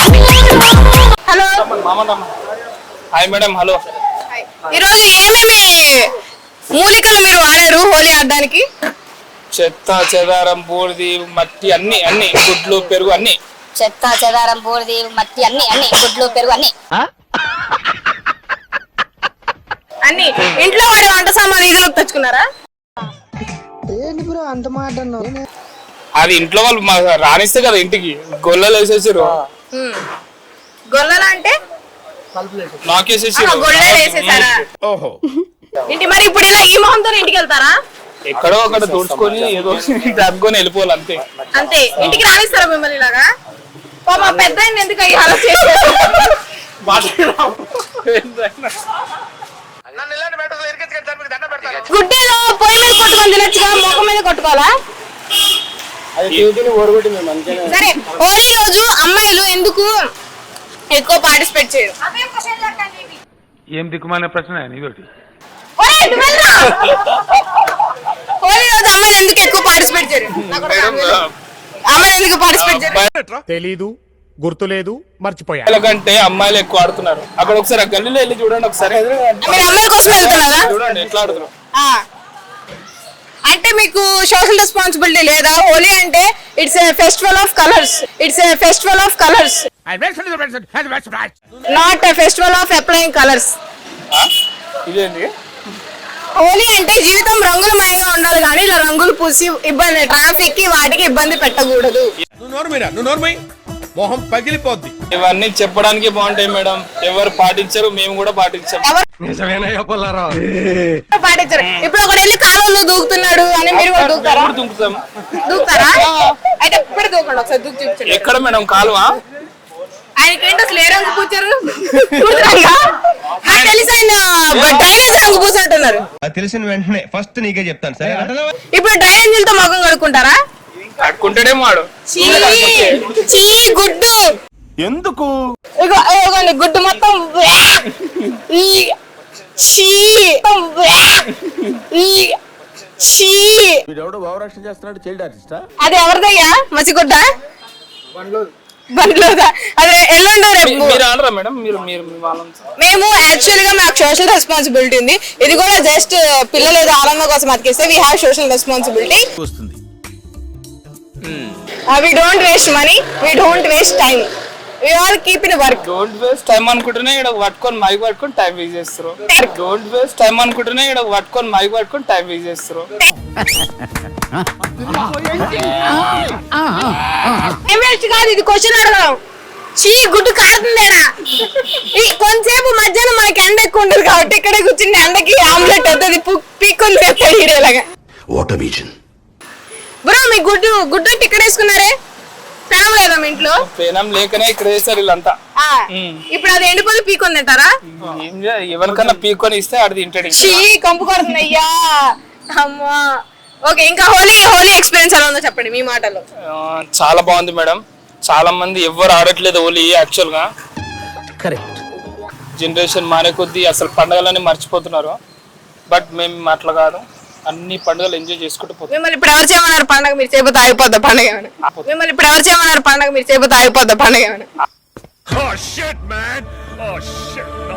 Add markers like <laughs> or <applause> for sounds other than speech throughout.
Hello. Hi madam hello. ఈరోజు ఏమేమి మూలికలు మీరు వాడారు హోలీ ఆడడానికి? చెత్త చెదారం బూడిది మట్టి అన్ని అన్ని గుడ్లు పెరుగు అన్ని. చెత్త చెదారం బూడిది మట్టి అన్ని అన్ని గుడ్లు పెరుగు అన్ని. అన్ని. ఇంట్లో వాడే వంట సామాన్ ఇది తెచ్చుకున్నారా? అది ఇంట్లో వాళ్ళు రానిస్తే కదా ఇంటికి. గొల్లలు వేసేసారు. గొల్లలా అంటే? గొల్లలు వేసేసారా? ఇంటి మరి ఇప్పుడు ఇలా ఈ మొహంతో ఇంటికి వెళ్తారా? ఎక్కడో అక్కడ తుడుచుకొని ఏదో దబ్బుకొని వెళ్ళిపోవాలి అంతే. అంతే. ఇంటికి రానిస్తారా మిమ్మల్ని ఇలాగా? పాప పెద్ద ఎందుకు అలా చేశారు? గుడ్డేలో పొయ్యి మీద కొట్టుకొని తినొచ్చుగా ముఖం మీద కొట్టుకోవాలా? సరే హోలీ రోజు అమ్మాయిలు ఎందుకు ఎక్కువ పార్టిసిపేట్ చేయరు? ఏం దిక్కుమాలిన ప్రశ్న ఇదొకటి? హోలీ రోజు అమ్మాయిలు ఎందుకు ఎక్కువ పార్టిసిపేట్ చేయరు. అమ్మాయిలు ఎందుకు పార్టిసిపేట్ చేయరు? తెలీదు గుర్తులేదు మర్చిపోయా అమ్మాయిల కంటే అమ్మాయిలు ఎక్కువ ఆడుతున్నారు. అక్కడ ఒకసారి ఆ గల్లీలో వెళ్ళి చూడండి ఒకసారి. అమ్మాయిల కోసం వెళ్తున్నారా? చూడండి ఎట్లా ఆడుతున్నారు. ఆ. అంటే మీకు సోషల్ రెస్పాన్సిబిలిటీ లేదా? హోలీ అంటే it's a festival of colours it's a festival of colours not a festival of applying colours? ఇదేంటి హోలీ అంటే జీవితం రంగులమయంగా ఉండాలి కానీ ఇలా రంగులు పూసి ఇబ్బంది ట్రాఫిక్కి వాటికి ఇబ్బంది పెట్టకూడదు. మొహం పగిలిపోద్ది. ఇవన్నీ చెప్పడానికి బాగుంటాయి మేడం. ఎవరు పాటించరు మేము కూడా పాటించాం. ఎవరు నిజమేనయ్యా పుల్లారావు? పాటించరు. ఇప్పుడు ఒకడు వెళ్ళి కాలంలో దూకుతున్నాడు అని మీరు కూడా దూకుతారా? ఎప్పుడు దుంకుతాం? దూకుతారా? అయితే ఇప్పుడు దూకండి ఒకసారి దూకి చూపించండి. ఎక్కడ మేడం? కాలువ? ఆయనకి ఏంటి అసలు ఏ రంగు పూచారు? పూతరంగా? నాకు తెలిసి ఆయన డ్రైనేజ్ రంగు పూసినట్టున్నారు. అది తెలిసిన వెంటనే ఫస్ట్ నీకే చెప్తాను సరే ఇప్పుడు డ్రైనేజీలతో ముఖం కడుక్కుంటారా? కట్టుకుంటాడేమో వాడు. చీ చీ గుడ్డు. ఎందుకు? ఇగో ఇగోండి గుడ్డు మొత్తం! ఈ చీ. వ్యా! ఈ చీ. వీడెవడో భావరక్షణ చేస్తున్నాడు చైల్డ్ ఆర్టిస్టా? అది ఎవరిదయ్యా? మసిగుడ్డ? బండ్లోదా? అదే ఎల్లుండి మీ- రేపు. మీరు ఆడరా మేడం? మీరు మీరు మీ వాళ్ళని మేము యాక్చువల్గా మాకు సోషల్ రెస్పాన్సిబిలిటీ ఉంది. ఇది కూడా జస్ట్ పిల్లలు ఏదో ఆనందం కోసం అతికిస్తే వీ హ్యావ్ సోషల్ రెస్పాన్సిబిలిటీ వస్తుంది. We don't waste money we don't waste time or keep in work don't waste time అనుకుంటేనే ఇక్కడ పట్టుకొని మైక్ పట్టుకొని టైం వేస్ట్ చేస్తారు. డోంట్ వేస్ట్ టైం అనుకుంటేనే ఇక్కడ పట్టుకొని మైక్ పట్టుకొని టైం వేస్ట్ చేస్తారు. వేస్ట్ కాదు ఇది క్వశ్చన్ అడగడం చీ గుడ్డు కారుతుందేనా ఈ కొంతసేపు మధ్యాహ్నం మనకి ఎండ ఎక్కువ ఉండదు కాబట్టి ఇక్కడే కూర్చుని ఎండకి ఆమ్లెట్ అవుతుంది పీక్కొని వేస్తాడు హీరేలాగా. వాట్ విజన్ బ్రో మీ గుడ్డు గుడ్డు టికెట్ వేసుకున్నారే ఫ్యామ్ లేదా మీ ఇంట్లో? పేనం లేకనే ఇక్కడ వేస్తారు వీళ్ళంతా. ఆ, ఇప్పుడు అది ఎండిపోతే పీక్కొని తింటారా? ఏం చేయ- ఎవరికన్నా పీక్కొని ఇస్తే ఆడు తింటాడు కంపు కొడుతుంది అయ్యా. అమ్మా. ఓకే ఇంకా హోలీ హోలీ ఎక్స్పీరియన్స్ ఎలా ఉందో చెప్పండి మీ మాటలో చాలా బాగుంది మేడం. చాలా మంది ఎవరు ఆడట్లేదు ఓలీ యాక్చువల్గా కరెక్ట్. జనరేషన్ మారే కొద్దీ అసలు పండుగలన్నీ మర్చిపోతున్నారు. బట్ మేము అట్లా కాదు. అన్ని పండుగలు ఎంజాయ్ చేసుకుంటూ పోతాం. మిమ్మల్ని ఇప్పుడు ఎవరు చేయమన్నారు పండగ మీరు చేయబోతే ఆగిపోద్దా పండగ ఏమైనా? మిమ్మల్ని ఇప్పుడు ఎవరు చేయమన్నారు పండగ మీరు చేయబోతే ఆగిపోద్దా పండగ ఏమైనా?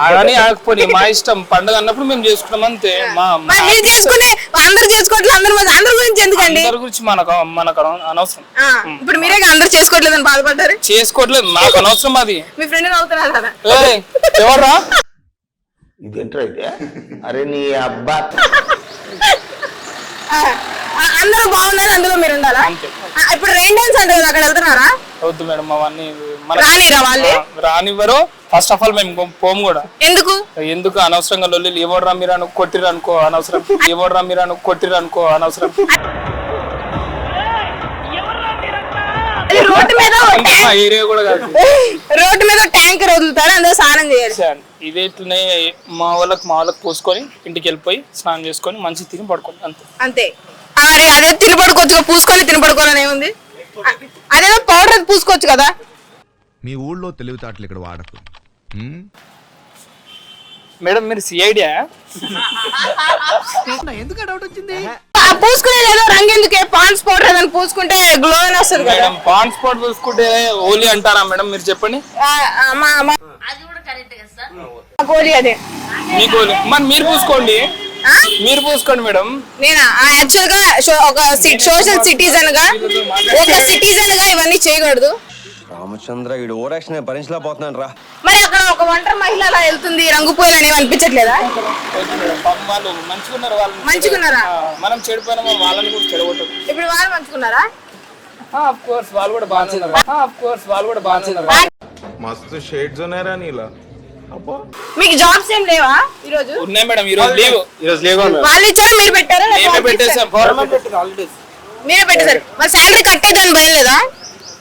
ఆడని ఆడకపోయి మా ఇష్టం. పండుగ అన్నప్పుడు మేము చేసుకుంటాం అంతే. మా మరి మీరు చేసుకుంటే అందరు చేసుకోవట్లేదు అందరి అందరి గురించి ఎందుకండి? అందరి గురించి మనకు మనకు అన- అనవసరం. ఆ, ఇప్పుడు మీరే అందరు చేసుకోవట్లేదని బాధపడ్డారు? చేసుకోవట్లేదు. మాకు అనవసరం అది. మీ ఫ్రెండ్ అవుతున్నారు కదా. ఏయ్, ఎవర్రా ఇదేంట్రా ఇదే? అరే నీ అబ్బా. అందరూ బాగున్నారు అందులో మీరు ఉండాలా? ఇప్పుడు రెయిన్ డాన్స్ అంటే అక్కడ వెళ్తున్నారా? వద్దు మేడం అవన్నీ రానిరా వాళ్ళే? రానివ్వరు. ఫస్ట్ ఆఫ్ ఆల్ మేము పోము కూడా. ఎందుకు? ఎందుకు అనవసరంగా లొల్లి ఎవడరా మీరు అను కొట్టిరు అనుకో అనవసరం. <laughs> ఎవడరా మీరు అను కొట్టిరు అనుకో అనవసరం రోడ్డు మీద ఇంకా మా ఏరియా కూడా కాదు. రోడ్డు మీద ట్యాంకర్ వదులుతారు అందులో స్నానం చేయాలి. ఇదే ఇట్లనే మా వాళ్ళకి మా వాళ్ళకి పోసుకొని ఇంటికి వెళ్ళిపోయి స్నానం చేసుకొని మంచి తిని పడుకోండి అంతే. అంతే. మరి అదే తినపడుకోవచ్చు పూసుకొని తినపడుకోవాలని ఏముంది? అదేదో పౌడర్ పూసుకోవచ్చు కదా? మీ ఊళ్ళో తెలివితేటలు ఇక్కడ వాడకు? మేడం మీరు సిఐడియా ఆ పూసుకునే ఏదో రంగు ఎందుకే? పాన్స్ పౌడర్ ఏదైనా పూసుకుంటే గ్లో అని వస్తుంది కదా. మేడం పాన్ స్పాట్ చూసుకుంటే ఓలీ అంటారా మేడం? మీరు చెప్పండి. ఆ, ఆ, మా మా గోలీ అదే. మీకు ఓలీ. మరి మీరు పూసుకోండి. ఆ? మీరు పూసుకోండి మేడం. నేనా? యాక్చువల్గా ఒక సోషల్ సిటిజన్గా ఒక సిటిజన్గా ఇవన్నీ చేయకూడదు. రామచంద్ర ఈడు ఓరాక్షన్ భరించలేకపోతున్నాను రా మరి అక్కడ ఒక ఒంటరి మహిళ అలా వెళ్తుంది రంగు పూలు అనేవి అనిపించట్లేదా ఓకే మేడం పాపం వాళ్ళు మంచిగున్నారు వాళ్ళు మంచిగున్నారా? మనం చెడిపోయిన వాళ్ళని కూడా చెడగొట్టదు ఇప్పుడు వాళ్ళు మంచుకున్నారా? ఆఫ్ కోర్స్ వాళ్ళు కూడా ఉన్నారు. ఆఫ్ కోర్స్ వాళ్ళు కూడా ఉన్నారు. మస్తు షేడ్స్ ఉన్నారా నీలా. అబ్బో. మీకు జాబ్స్ ఏం లేవా ఈ రోజు ఉన్నాయి మేడం ఈ రోజు లీవ్. ఈ రోజు లీవ్ వాళ్ళు ఇచ్చారా? మీరు పెట్టారా? లేక మేమే వాళ్ళు పెట్టేసాం? గవర్నమెంట్ పెట్టింది హాలిడేస్. మీరే పెట్టేశారు. మరి శాలరీ కట్టేదని భయం లేదా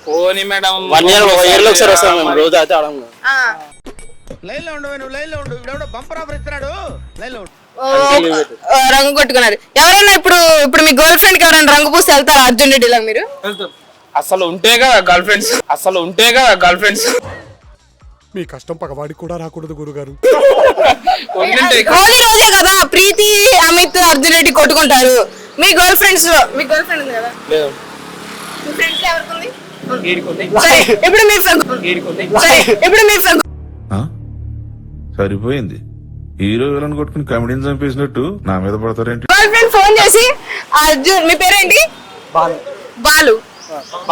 పోనీ మేడం వన్ ఇయర్ ఇయర్లో ఒకసారి వస్తాం మేము రోజు అయితే అడగం ఆ. లైన్లో ఉండు నువ్వు లైన్లో ఉండు. ఇప్పుడు బంపర్ ఆఫర్ ఇస్తున్నాడు లైన్లో రంగు కొట్టుకున్నారు. ఎవరైనా ఇప్పుడు ఇప్పుడు మీ గర్ల్ ఫ్రెండ్కి ఎవరైనా రంగు పూసి వెళ్తారా అర్జున్ రెడ్డిలో మీరు? అసలు ఉంటేగా గర్ల్ ఫ్రెండ్స్ అసలు ఉంటేగా గర్ల్ ఫ్రెండ్స్. మీ కష్టం పగవాడికి కూడా రాకూడదు గురుగారు. హోలీ రోజే కదా ప్రీతి అమిత్ అర్జున్ రెడ్డి కొట్టుకుంటారు. మీ గర్ల్ ఫ్రెండ్స్ మీ గర్ల్ ఫ్రెండ్ ఉంది కదా? లేదు. మీ ఫ్రెండ్స్ ఎవరికి ఇప్పుడు ఇప్పుడు సరిపోయింది. హీరో విలన్ కొట్టుకుని కమెడీని చంపేసినట్టు నా మీద పడతారేంటి? గర్ల్ ఫ్రెండ్ ఫోన్ చేసి అర్జున్ మీ పేరేంటి? బాలు.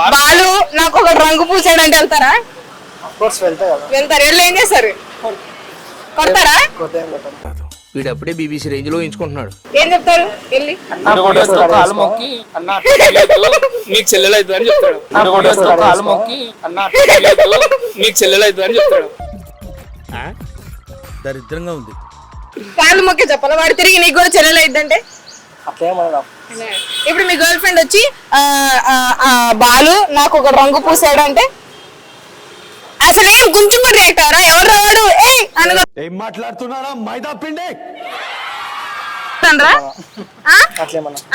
బాలు. నాకు ఒక రంగు పూసాడంటే వెళ్తారా? వెళ్తారు. వెళ్ళి ఏం చేస్తారు? కొడతారా? వీడప్పుడే బీబీసీ రేంజ్లో ఎంచుకుంటున్నాడు. ఏం చెప్తారు? వెళ్ళి. కాలు మొక్కి అన్న <laughs> చెల్లెలైదు అని చెప్తాడు. కాలు మొక్కి అన్న అట్లా చేయలేదు, నీకు చెల్లెలైదు అని చెప్తాడు. దరిద్రంగా ఉంది. కాళ్ళు మొక్కి చెప్పాలి వాడు తిరిగి నీకు కూడా చెల్లెలు అయిద్దంటే? ఇప్పుడు మీ గర్ల్ ఫ్రెండ్ వచ్చి ఆ, ఆ, ఆ, బాలు నాకు ఒక రంగు పూసాడు అంటే అసలు ఏం అవరా ఎవరు వాడు? ఏ అనగా ఏం మాట్లాడుతున్నారా? మైదా పిండి?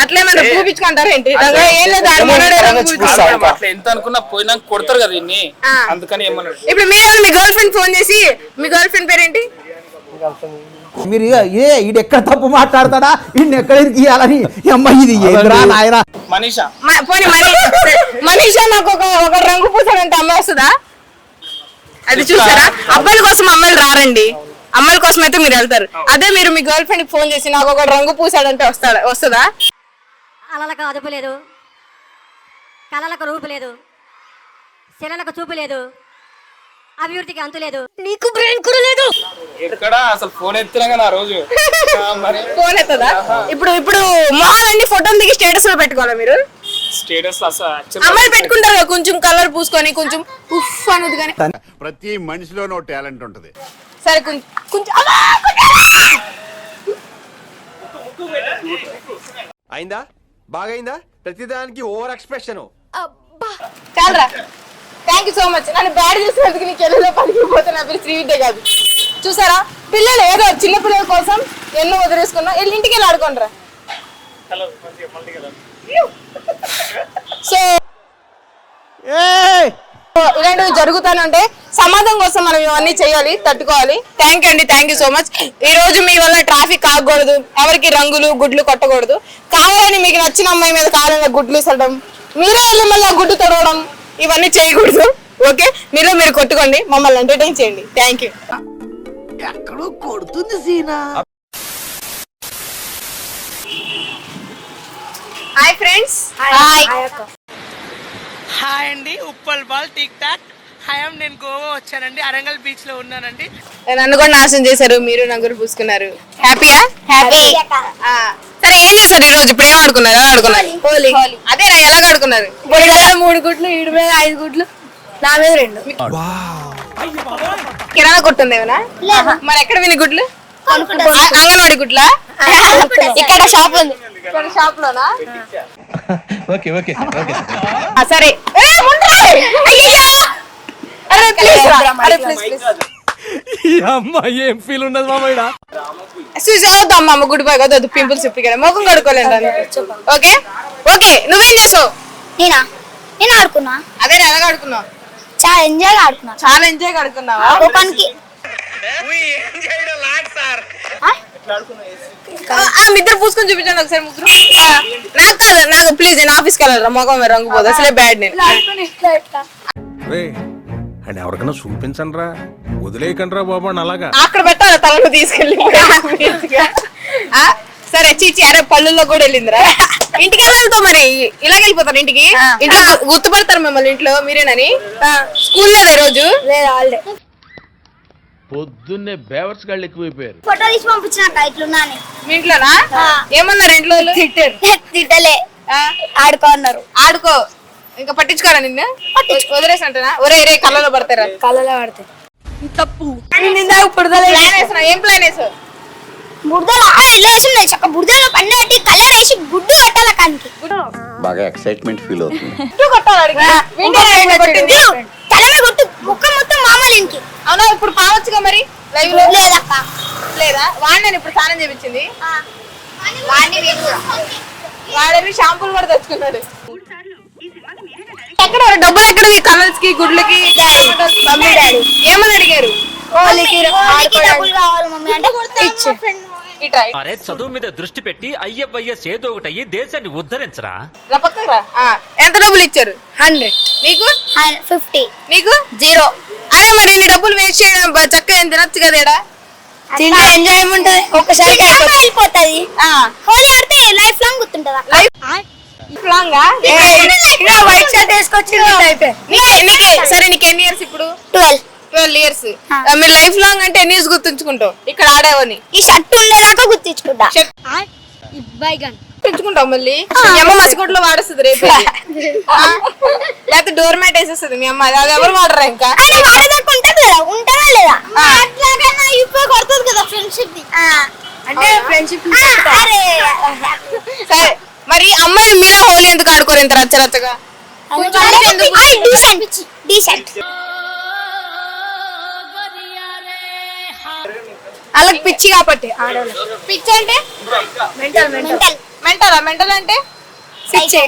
అట్లేమన్నా. చూపించుకుంటారా ఏంటి? ఏం లేదు ఆడు మొన్నడే రంగు. అట్లా ఎంత అనుకున్నా పోయినా కొడతారు కదా ఇన్ని ఆ. అందుకని ఏమన్నాడు. ఇప్పుడు మీరు మీ గర్ల్ ఫ్రెండ్ ఫోన్ చేసి మీ గర్ల్ ఫ్రెండ్ పేరేంటి? మీరు ఏ ఈడు ఎక్కడ తప్పు మాట్లాడతాడా? ఈయన ఎక్కడ ఇరికియాలని అమ్మ ఇది ఏంద్రా నాయనా మనీషా. మ- పోనీ మనీషా మనీషా నాకు ఒక ఒక రంగు పూసాడంటే అమ్మ వస్తుందా? అది చూసారా? అబ్బాయిల కోసం అమ్మాయిలు రారండి. అమ్మాయిల కోసం అయితే మీరు వెళ్తారు. అదే మీరు మీ గర్ల్ ఫ్రెండ్ ఫోన్ చేసి నాకు ఒక రంగు పూసాడంటే వస్తాడా? వస్తుందా? అలలకు అదుపు లేదు. కళలకు రూపు లేదు. శిలలకు చూపు లేదు. అభివృద్ధికి అంతు లేదు. నీకు బ్రెయిన్ కూడా లేదు. ఎక్కడ? అసలు ఫోన్ ఎత్తినా కానీ ఆ రోజు. <laughs> ఫోన్ ఎత్తదా? ఇప్పుడు ఇప్పుడు మొహాలన్నీ ఫోటోలు దిగి స్టేటస్లో పెట్టుకోవాలా మీరు? స్టేటస్ అమ్మాయిలు పెట్టుకుంటారు కదా కొంచెం కలర్ పూసుకొని కొంచెం ఉఫ్ అనేది కానీ. ప్రతి మనిషిలోనూ టాలెంట్ ఉంటది. సరే కొంచెం. అయిందా? బాగైందా? ప్రతిదానికి ఓవర్ ఎక్స్ప్రెషన్ చాలరా. థ్యాంక్ యూ సో మచ్ నన్ను బ్యాడ్ చేసినందుకు నీకు ఎల్లులో పలికిపోతే నా పేరు శ్రీవిద్య కాదు. చూసారా? పిల్లలు ఏదో చిన్న పిల్లల కోసం ఎన్నో వదిలేసుకున్నా వెళ్ళి ఇంటికి వెళ్ళి ఆడుకోండిరా. సో ఇలాంటివి జరుగుతూనే ఉంటే సమాజం కోసం మనం ఇవన్నీ చేయాలి తట్టుకోవాలి. థ్యాంక్ యూ అండి థ్యాంక్ యూ సో మచ్ ఈ రోజు మీ వల్ల ట్రాఫిక్ ఆగకూడదు ఎవరికి రంగులు గుడ్లు కొట్టకూడదు. కావాలని మీకు నచ్చిన అమ్మాయి మీద కావాలని గుడ్లు ఇసడం మీరే వెళ్ళి మళ్ళీ గుడ్డు తొడవడం ఇవన్నీ చేయకూడదు. ఓకే మీరు మీరు కొట్టుకోండి మమ్మల్ని ఎంటర్టైన్ చేయండి. Thank you hi friends hi hi అండి Uppal ball TikTok. Hi నేను గోవా వచ్చానండి అరంగల్ బీచ్లో ఉన్నానండి. నన్ను కూడా నాశనం చేశారు మీరు నలుగురు పూసుకున్నారు. హ్యాపీయా హ్యాపీ సరే ఏం చేశారు ఈ రోజు? ఇప్పుడు ఏం ఆడుకున్నారు? ఎలా ఆడుకున్నారు? హోలీ. అదే ఎలా ఆడుకున్నారు? మూడు గుడ్లు ఈడు మీద ఐదు గుడ్లు నా మీద రెండు. కిరాణా కొట్టుంది ఏమైనా మరి ఎక్కడ విని గుడ్లు? అంగన్వాడి గుడ్లా? ఇక్కడ షాప్ ఉంది. ఇక్కడ షాప్ లోనా ఓకే ఓకే ఓకే ఆ, సరే. ఏ, ఉండరా? అయ్యయ్యో! అరే ప్లీజ్ రా. అరే ప్లీజ్ ప్లీజ్ ఏం ఫీల్ ఉండదు మామయ్య చూసి అవుతాం అమ్మ గుడి పోయి కదా పింపుల్స్ ఇప్పటికే ముఖం కడుక్కోలేదు ఓకే? ఓకే నువ్వేం చేసావు? నేనా? నేను ఆడుకున్నా. అదే ఎలా ఆడుకున్నావు? చాలా ఎంజాయ్ ఆడుకున్నా. చాలా ఎంజాయ్ ఆడుకున్నావా? ఓపెన్కి ఆ, మీ ఇద్దరు పూసుకొని చూపించండి ఒకసారి ముగ్గురు. నాకు కాదు నాకు ప్లీజ్ నేను ఆఫీస్కి వెళ్ళాలి మొఖం మీద రంగు పోదు? అసలే బ్యాడ్ నేను. అండ్ ఎవరికైనా చూపించండి రా వదిలేయకండి రా బాబు అని అలాగా. అక్కడ పెట్టాలి తలను తీసుకెళ్ళి? ఆ, సరే చీచి అరే పళ్ళుల్లో కూడా వెళ్ళిందిరా. ఇంటికి వెళ్తావు మరి? ఇలా వెళ్ళిపోతారు ఇంటికి? ఇంట్లో గుర్తుపడతారు మిమ్మల్ని ఇంట్లో మీరేనని? స్కూల్ లేదా రోజు పొద్దున్నే బేవర్స్ గాళ్ళు ఎక్కువైపోయారు. ఫోటో తీసి పంపించిన ఇట్లున్నాను. మీ ఇంట్లోనా? ఏమన్నారు ఇంట్లో వాళ్ళు? తిట్టలే. ఆడుకోన్నారు ఆడుకో ఇంకా పట్టించుకోరా నిన్ను? వదిలేసి అంటనా ఒరే రే కళ్ళలో పడతారా? కళ్ళలో పడతాయి. ప్లాన్ వేసినా ఏం ప్లాన్ వేసావు? బురదలో ఇల్లు వేసి చక్క బురదలో పన్ను పెట్టి కలర్ వేసి గుడ్డు కట్టాల కానికి బాగా ఎక్సైట్మెంట్ ఫీల్ అవుతుంది. తలమే గుట్టు ముక్క మొత్తం మామూలు ఇంటికి. అవునా ఇప్పుడు పావచ్చుగా మరి? లైవ్లో? లేదక్క లేదా? వాడిని నేను ఇప్పుడు స్నానం చేపించింది. వాడిని వీడు వాడని షాంపూలు కూడా తెచ్చుకున్నాడు. ఎక్కడ డబ్బులు ఎక్కడ కలర్స్కి గుడ్లకి? Mummy daddy. ఏమని అడిగారు? డబ్బులు కావాలి మమ్మీ అంటే ఇచ్చు అరే చదువు మీద దృష్టి పెట్టి అయ్యవయ్య సేదో ఒకటయ్యి దేశాన్ని ఉద్ధరించరా? రా పక్కకు రా. ఆ, ఎంత డబ్బులు ఇచ్చారు? హండ్రెడ్. నీకు? ఫిఫ్టీ. నీకు? జీరో. అదే మరి నీ డబ్బులు వేస్ట్ చేయడం బ- చక్కగా ఏం తినొచ్చు కదా ఈడ. హోలీ ఆడితే లైఫ్ లాంగ్ గుర్తుంటదా? లైఫ్ లాంగ్ వైట్ షర్ట్ వేసుకొచ్చి సరే నీకు ఎన్ని ఇయర్స్ ఇప్పుడు? Twelve twelve years. మీరు లైఫ్ లాంగ్ అంటే ఎన్ని ఇయర్స్ గుర్తుంచుకుంటావు? ఇక్కడ ఆడేవని. ఈ షర్ట్ ఉండేదాకా గుర్తించుకుంటా. షర్ట్ గుర్తుంచుకుంటావు మళ్ళీ? మీ అమ్మ మసిగుడ్లో వాడేస్తుంది రేపు? లేకపోతే డోర్ మ్యాట్ వేసేస్తుంది మీ అమ్మ. అది ఎవరు వాడరా ఇంకా? ఉంటది లేదా? అట్లాగన్నా ఇప్పుడు కొడుతుంది కదా ఫ్రెండ్షిప్ అంటే ఫ్రెండ్షిప్ సరే మరి అమ్మాయిలు మీరే హోలీ ఎందుకు ఆడుకోరు ఇంత రచ్చ వాళ్ళకి పిచ్చి కాబట్టి పిచ్చి అంటే? మెంటల్ మెంటల్ మెంటలా మెంటల్ అంటే? పిచ్చే.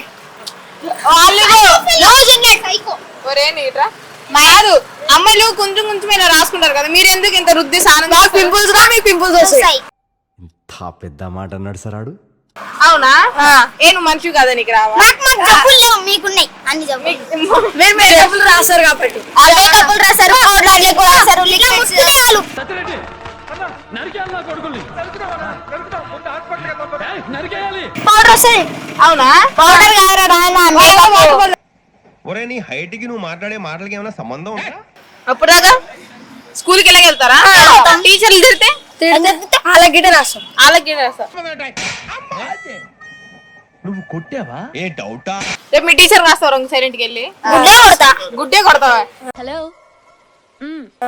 వాళ్ళు సైకో ఒరే నీట్రా. కాదు అమ్మాయిలు కొంచెం కొంచెం ఇలా రాసుకుంటారు కదా మీరు ఎందుకు ఇంత రుద్ది నాకు పింపుల్స్ రా మీకు పింపుల్స్ వస్తాయి. పెద్ద మాట అన్నాడు సరాడు అవునా? ఏ నువ్వు మనిషి కదా నీకు రావా? మాకు మాకు జబ్బులు లేవు మీకున్నాయి. అన్ని జబ్బులు. మీరు మీరు డబ్బులు రాస్తారు కాబట్టి. డబ్బులు రాశారు వస్తుంది అవునా? పౌడర్ కాదురా నాయన ఒరే నీ హైట్కి నువ్వు మాట్లాడే మాటలకి ఏమైనా సంబంధం ఉందా? అప్పుడు దాకా స్కూల్కి ఎలా వెళ్తారా టీచర్లు తిడితే? అలా గిట రాస్తాం. వాళ్ళకి రాస్తారు. నువ్వు కొట్టావా? ఏ డౌటా? రేపు మీ టీచర్ రాస్తారు ఇంకోసారి ఇంటికి వెళ్ళి. గుడ్డే కొడతా. గుడ్డే కొడతావా? హలో.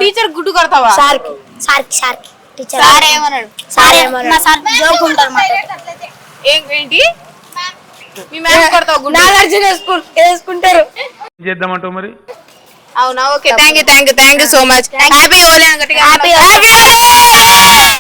టీచర్ గుడ్డు కొడతావా? సార్కి సార్కి సార్కి. టీచర్. సార్ ఏమన్నాడు? సార్ ఏమన్నాడు? మా సార్ జోక్ ఉంటారు ఏంటి? మీ మ్యామ్ కొడతావు నాగార్జున స్కూల్ వేసుకుంటారు. ఏం చేద్దామంటావు మరి? అవునా? Okay thank you thank you thank you so much happy Holi గట్టిగా హ్యాపీ